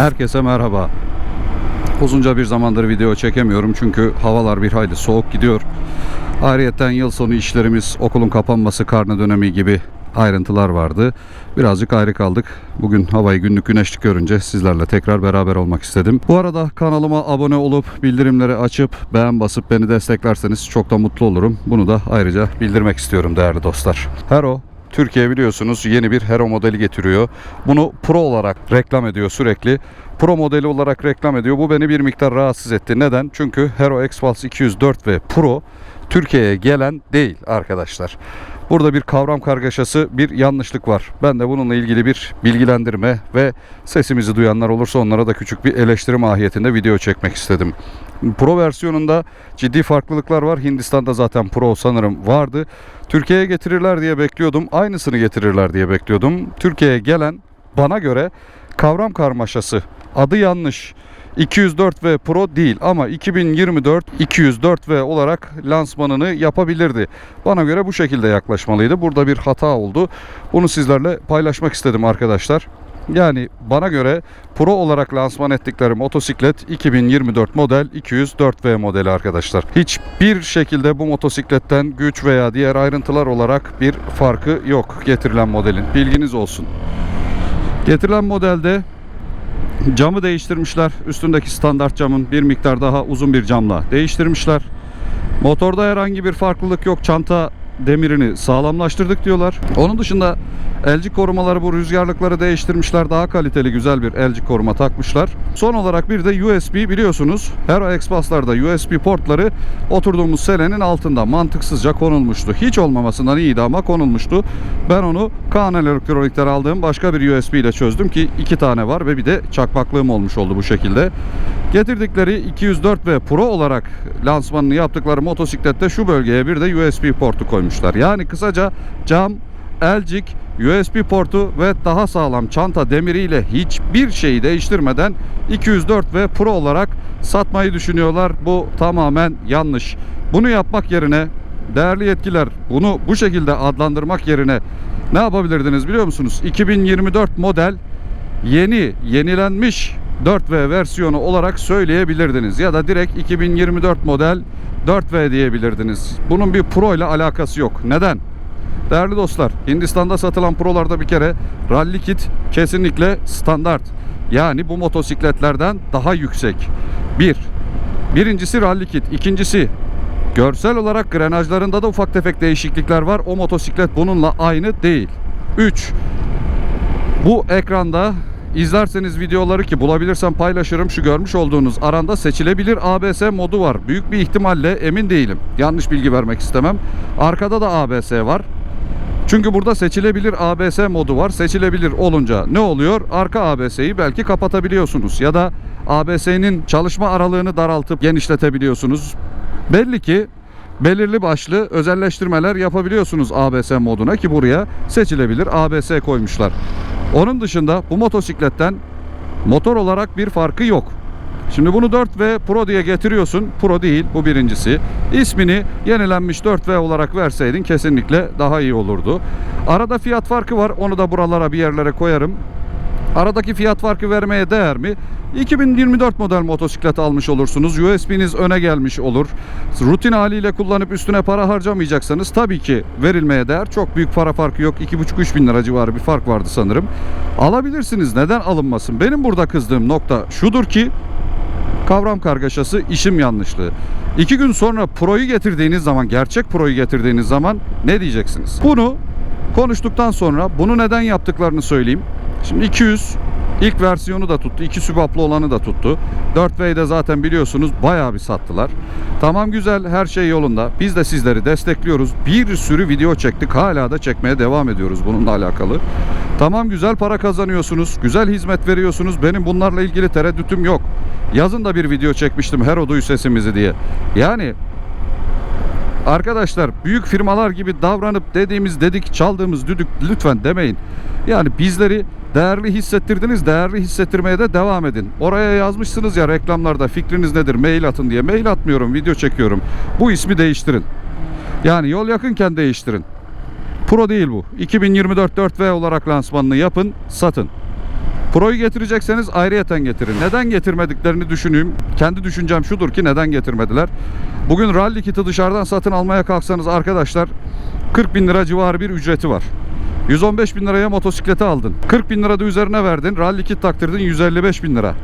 Herkese merhaba. Uzunca bir zamandır video çekemiyorum çünkü havalar bir hayli soğuk gidiyor. Ayrıyeten yıl sonu işlerimiz, okulun kapanması, karne dönemi gibi ayrıntılar vardı. Birazcık ayrı kaldık. Bugün havayı günlük güneşlik görünce sizlerle tekrar beraber olmak istedim. Bu arada kanalıma abone olup bildirimleri açıp beğen basıp beni desteklerseniz çok da mutlu olurum. Bunu da ayrıca bildirmek istiyorum değerli dostlar. Hero Türkiye biliyorsunuz yeni bir Hero modeli getiriyor. Bunu Pro olarak reklam ediyor sürekli. Pro modeli olarak reklam ediyor. Bu beni bir miktar rahatsız etti. Neden? Çünkü Hero X-Pulse 204 ve Pro Türkiye'ye gelen değil arkadaşlar. Burada bir kavram kargaşası, bir yanlışlık var. Ben de bununla ilgili bir bilgilendirme ve sesimizi duyanlar olursa onlara da küçük bir eleştiri mahiyetinde video çekmek istedim. Pro versiyonunda ciddi farklılıklar var. Hindistan'da zaten Pro sanırım vardı. Türkiye'ye getirirler diye bekliyordum. Aynısını getirirler diye bekliyordum. Türkiye'ye gelen bana göre kavram karmaşası. Adı yanlış. 204V Pro değil ama 2024 204V olarak lansmanını yapabilirdi. Bana göre bu şekilde yaklaşmalıydı. Burada bir hata oldu. Bunu sizlerle paylaşmak istedim arkadaşlar. Yani bana göre Pro olarak lansman ettikleri motosiklet 2024 model 204V modeli arkadaşlar. Hiçbir şekilde bu motosikletten güç veya diğer ayrıntılar olarak bir farkı yok getirilen modelin. Bilginiz olsun. Getirilen modelde camı değiştirmişler. Üstündeki standart camın bir miktar daha uzun bir camla değiştirmişler. Motorda herhangi bir farklılık yok. Çanta demirini sağlamlaştırdık diyorlar. Onun dışında elcik korumaları bu rüzgarlıkları değiştirmişler. Daha kaliteli güzel bir elcik koruma takmışlar. Son olarak bir de USB biliyorsunuz. Hero X-Bus'larda USB portları oturduğumuz selenin altında mantıksızca konulmuştu. Hiç olmamasından iyiydi ama konulmuştu. Ben onu Kaan Elektronik'ten aldığım başka bir USB ile çözdüm ki iki tane var ve bir de çakmaklığım olmuş oldu bu şekilde. Getirdikleri 204 ve Pro olarak lansmanını yaptıkları motosiklette şu bölgeye bir de USB portu koymuşlar. Yani kısaca cam, elcik, USB portu ve daha sağlam çanta demiriyle hiçbir şeyi değiştirmeden 204 ve Pro olarak satmayı düşünüyorlar. Bu tamamen yanlış. Bunu yapmak yerine değerli yetkiler bunu bu şekilde adlandırmak yerine ne yapabilirdiniz biliyor musunuz? 2024 model yeni, yenilenmiş 4V versiyonu olarak söyleyebilirdiniz ya da direkt 2024 model 4V diyebilirdiniz. Bunun bir Pro ile alakası yok. Neden? Değerli dostlar, Hindistan'da satılan Pro'larda bir kere rally kit kesinlikle standart. Yani bu motosikletlerden daha yüksek. Bir. Birincisi rally kit. İkincisi görsel olarak grenajlarında da ufak tefek değişiklikler var. O motosiklet bununla aynı değil. 3. Bu ekranda izlerseniz videoları ki bulabilirsem paylaşırım. Şu görmüş olduğunuz aranda seçilebilir ABS modu var. Büyük bir ihtimalle emin değilim. Yanlış bilgi vermek istemem. Arkada da ABS var. Çünkü burada seçilebilir ABS modu var. Seçilebilir olunca ne oluyor? Arka ABS'yi belki kapatabiliyorsunuz ya da ABS'nin çalışma aralığını daraltıp genişletebiliyorsunuz. Belli ki belirli başlı özelleştirmeler yapabiliyorsunuz ABS moduna ki buraya seçilebilir ABS koymuşlar. Onun dışında bu motosikletten motor olarak bir farkı yok. Şimdi bunu 4V Pro diye getiriyorsun. Pro değil bu birincisi. İsmini yenilenmiş 4V olarak verseydin kesinlikle daha iyi olurdu. Arada fiyat farkı var. Onu da buralara bir yerlere koyarım. Aradaki fiyat farkı vermeye değer mi? 2024 model motosiklet almış olursunuz. USB'niz öne gelmiş olur. Rutin haliyle kullanıp üstüne para harcamayacaksanız tabii ki verilmeye değer. Çok büyük para farkı yok. 2,5-3 bin lira civarı bir fark vardı sanırım. Alabilirsiniz. Neden alınmasın? Benim burada kızdığım nokta şudur ki kavram kargaşası, işim yanlışlığı. İki gün sonra Pro'yu getirdiğiniz zaman, gerçek Pro'yu getirdiğiniz zaman ne diyeceksiniz? Bunu konuştuktan sonra bunu neden yaptıklarını söyleyeyim. Şimdi 200 ilk versiyonu da tuttu. 2 sübaplı olanı da tuttu. 4V'de zaten biliyorsunuz bayağı bir sattılar. Tamam güzel her şey yolunda. Biz de sizleri destekliyoruz. Bir sürü video çektik. Hala da çekmeye devam ediyoruz bununla alakalı. Tamam güzel para kazanıyorsunuz. Güzel hizmet veriyorsunuz. Benim bunlarla ilgili tereddütüm yok. Yazın da bir video çekmiştim. Hero duy sesimizi diye. Yani Arkadaşlar büyük firmalar gibi davranıp dediğimiz dedik çaldığımız düdük lütfen demeyin. Yani bizleri değerli hissettirdiniz. Değerli hissettirmeye de devam edin. Oraya yazmışsınız ya reklamlarda fikriniz nedir mail atın diye. Mail atmıyorum video çekiyorum. Bu ismi değiştirin. Yani yol yakınken değiştirin. Pro değil bu. 2024 4V olarak lansmanını yapın satın. Pro'yu getirecekseniz ayrıyeten getirin. Neden getirmediklerini düşüneyim. Kendi düşüncem şudur ki neden getirmediler. Bugün rally kiti dışarıdan satın almaya kalksanız arkadaşlar 40 bin lira civarı bir ücreti var. 115 bin liraya motosikleti aldın. 40 bin lira da üzerine verdin. Rally kit taktırdın 155 bin lira.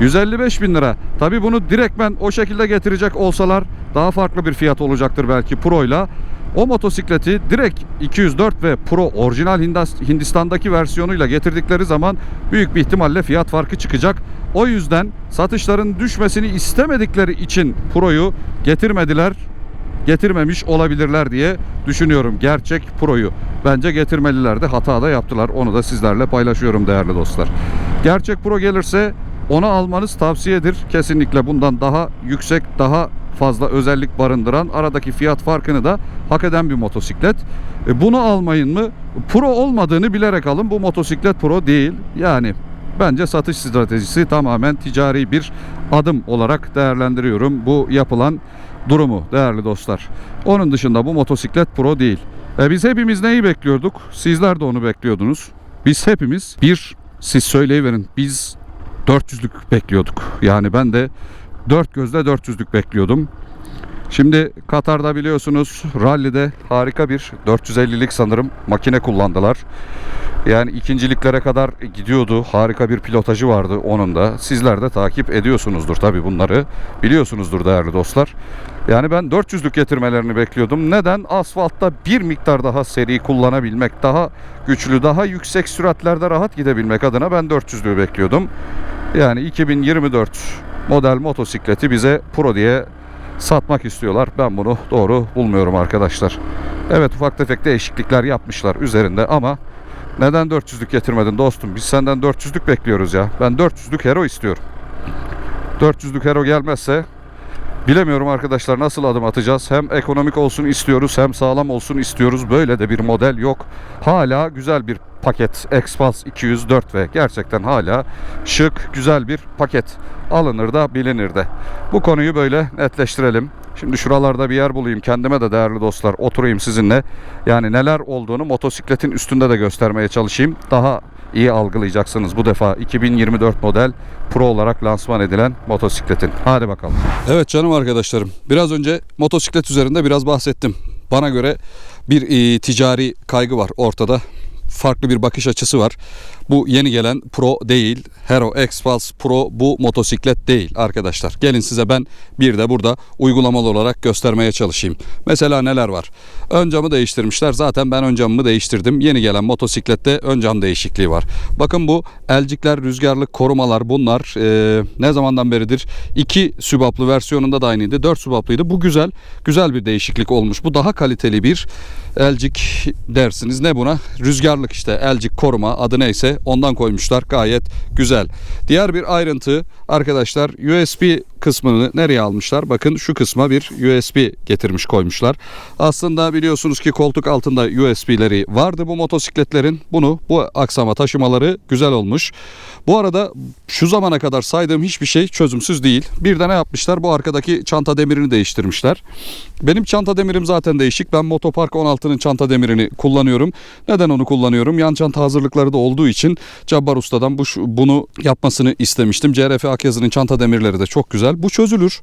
155 bin lira. Tabi bunu direktmen o şekilde getirecek olsalar daha farklı bir fiyat olacaktır belki Pro'yla. O motosikleti direkt 204 ve Pro orijinal Hindistan'daki versiyonuyla getirdikleri zaman büyük bir ihtimalle fiyat farkı çıkacak. O yüzden satışların düşmesini istemedikleri için Pro'yu getirmediler getirmemiş olabilirler diye düşünüyorum. Gerçek Pro'yu. Bence getirmelilerdi. Hata da yaptılar. Onu da sizlerle paylaşıyorum değerli dostlar. Gerçek Pro gelirse onu almanız tavsiyedir. Kesinlikle bundan daha yüksek, daha fazla özellik barındıran, aradaki fiyat farkını da hak eden bir motosiklet. E, bunu almayın mı? Pro olmadığını bilerek alın. Bu motosiklet Pro değil. Yani bence satış stratejisi tamamen ticari bir adım olarak değerlendiriyorum bu yapılan durumu değerli dostlar. Onun dışında bu motosiklet pro değil. E biz hepimiz neyi bekliyorduk? Sizler de onu bekliyordunuz. Biz hepimiz bir siz söyleyiverin biz 400'lük bekliyorduk. Yani ben de dört gözle 400'lük bekliyordum. Şimdi Katar'da biliyorsunuz rallide harika bir 450'lik sanırım makine kullandılar. Yani ikinciliklere kadar gidiyordu. Harika bir pilotajı vardı onun da. Sizler de takip ediyorsunuzdur tabi bunları. Biliyorsunuzdur değerli dostlar. Yani ben 400'lük getirmelerini bekliyordum. Neden? Asfaltta bir miktar daha seri kullanabilmek, daha güçlü, daha yüksek süratlerde rahat gidebilmek adına ben 400'lüğü bekliyordum. Yani 2024 model motosikleti bize Pro diye satmak istiyorlar. Ben bunu doğru bulmuyorum arkadaşlar. Evet ufak tefek değişiklikler yapmışlar üzerinde ama neden 400'lük getirmedin dostum? Biz senden 400'lük bekliyoruz ya. Ben 400'lük Hero istiyorum. 400'lük Hero gelmezse bilemiyorum arkadaşlar nasıl adım atacağız. Hem ekonomik olsun istiyoruz hem sağlam olsun istiyoruz. Böyle de bir model yok. Hala güzel bir paket X-Pulse 204 ve gerçekten hala şık güzel bir paket. Alınır da bilinir de. Bu konuyu böyle netleştirelim. Şimdi şuralarda bir yer bulayım kendime de değerli dostlar oturayım sizinle. Yani neler olduğunu motosikletin üstünde de göstermeye çalışayım. Daha iyi algılayacaksınız bu defa 2024 model Pro olarak lansman edilen motosikletin. Hadi bakalım. Evet canım arkadaşlarım. Biraz önce motosiklet üzerinde biraz bahsettim. Bana göre bir e, ticari kaygı var ortada. Farklı bir bakış açısı var. Bu yeni gelen Pro değil. Hero X-Pulse Pro bu motosiklet değil arkadaşlar. Gelin size ben bir de burada uygulamalı olarak göstermeye çalışayım. Mesela neler var? Ön camı değiştirmişler. Zaten ben ön camımı değiştirdim. Yeni gelen motosiklette ön cam değişikliği var. Bakın bu elcikler, rüzgarlık korumalar bunlar e, ne zamandan beridir? 2 sübaplı versiyonunda da aynıydı. 4 sübaplıydı. Bu güzel. Güzel bir değişiklik olmuş. Bu daha kaliteli bir elcik dersiniz. Ne buna? Rüzgarlık işte elcik koruma adı neyse ondan koymuşlar. Gayet güzel. Diğer bir ayrıntı arkadaşlar USB kısmını nereye almışlar? Bakın şu kısma bir USB getirmiş koymuşlar. Aslında biliyorsunuz ki koltuk altında USB'leri vardı bu motosikletlerin. Bunu bu aksama taşımaları güzel olmuş. Bu arada şu zamana kadar saydığım hiçbir şey çözümsüz değil. Bir de ne yapmışlar? Bu arkadaki çanta demirini değiştirmişler. Benim çanta demirim zaten değişik. Ben Motopark 16'nın çanta demirini kullanıyorum. Neden onu kullanıyorum? Yan çanta hazırlıkları da olduğu için Cabbar Usta'dan bu bunu yapmasını istemiştim. CRF Akyazı'nın çanta demirleri de çok güzel. Bu çözülür.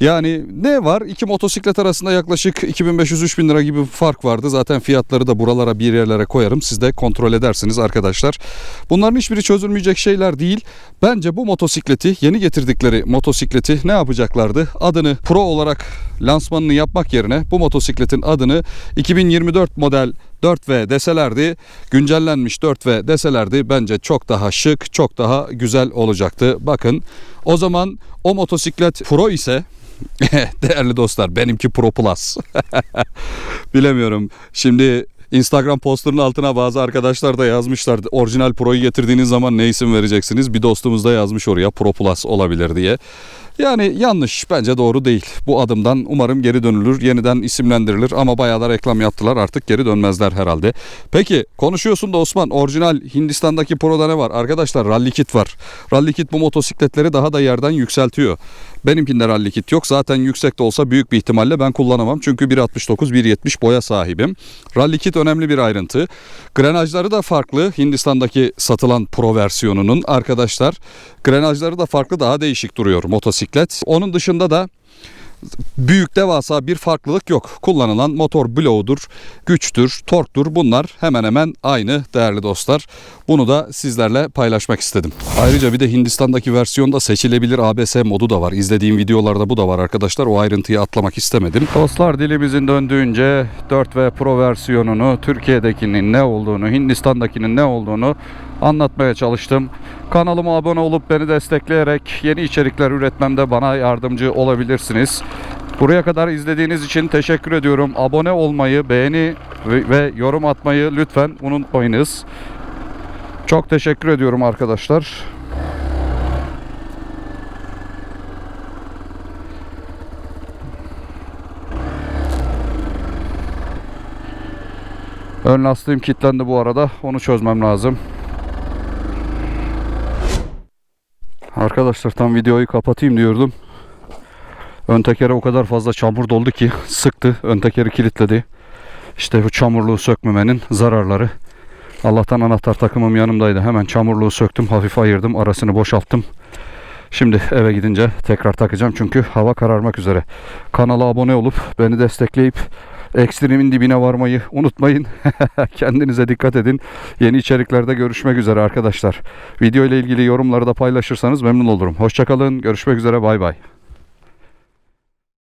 Yani ne var? İki motosiklet arasında yaklaşık 2500-3000 lira gibi fark vardı. Zaten fiyatları da buralara bir yerlere koyarım. Siz de kontrol edersiniz arkadaşlar. Bunların hiçbiri çözülmeyecek şeyler değil. Bence bu motosikleti yeni getirdikleri motosikleti ne yapacaklardı? Adını Pro olarak lansmanını yapmak yerine bu motosikletin adını 2024 model 4V deselerdi, güncellenmiş 4V deselerdi bence çok daha şık, çok daha güzel olacaktı. Bakın o zaman o motosiklet Pro ise değerli dostlar benimki Pro Plus. Bilemiyorum. Şimdi Instagram posterının altına bazı arkadaşlar da yazmışlar. Orijinal Pro'yu getirdiğiniz zaman ne isim vereceksiniz? Bir dostumuz da yazmış oraya Pro Plus olabilir diye. Yani yanlış bence doğru değil. Bu adımdan umarım geri dönülür, yeniden isimlendirilir ama bayağı da reklam yaptılar artık geri dönmezler herhalde. Peki konuşuyorsun da Osman orijinal Hindistan'daki Pro'da ne var? Arkadaşlar Rally Kit var. Rally Kit bu motosikletleri daha da yerden yükseltiyor. Benimkinde rally kit yok. Zaten yüksek de olsa büyük bir ihtimalle ben kullanamam. Çünkü 1.69 1.70 boya sahibim. Rally kit önemli bir ayrıntı. Grenajları da farklı. Hindistan'daki satılan Pro versiyonunun arkadaşlar. Grenajları da farklı daha değişik duruyor motosiklet. Onun dışında da büyük devasa bir farklılık yok. Kullanılan motor bloğudur, güçtür, torktur bunlar hemen hemen aynı değerli dostlar. Bunu da sizlerle paylaşmak istedim. Ayrıca bir de Hindistan'daki versiyonda seçilebilir ABS modu da var. İzlediğim videolarda bu da var arkadaşlar. O ayrıntıyı atlamak istemedim. Dostlar dilimizin döndüğünce 4V Pro versiyonunu, Türkiye'dekinin ne olduğunu, Hindistan'dakinin ne olduğunu anlatmaya çalıştım. Kanalıma abone olup beni destekleyerek yeni içerikler üretmemde bana yardımcı olabilirsiniz. Buraya kadar izlediğiniz için teşekkür ediyorum. Abone olmayı, beğeni ve, yorum atmayı lütfen unutmayınız. Çok teşekkür ediyorum arkadaşlar. Ön lastiğim kilitlendi bu arada. Onu çözmem lazım. Arkadaşlar tam videoyu kapatayım diyordum. Ön tekere o kadar fazla çamur doldu ki sıktı. Ön tekeri kilitledi. İşte bu çamurluğu sökmemenin zararları. Allah'tan anahtar takımım yanımdaydı. Hemen çamurluğu söktüm. Hafif ayırdım. Arasını boşalttım. Şimdi eve gidince tekrar takacağım. Çünkü hava kararmak üzere. Kanala abone olup beni destekleyip ekstremin dibine varmayı unutmayın. Kendinize dikkat edin. Yeni içeriklerde görüşmek üzere arkadaşlar. Video ile ilgili yorumları da paylaşırsanız memnun olurum. Hoşçakalın. Görüşmek üzere. Bay bay.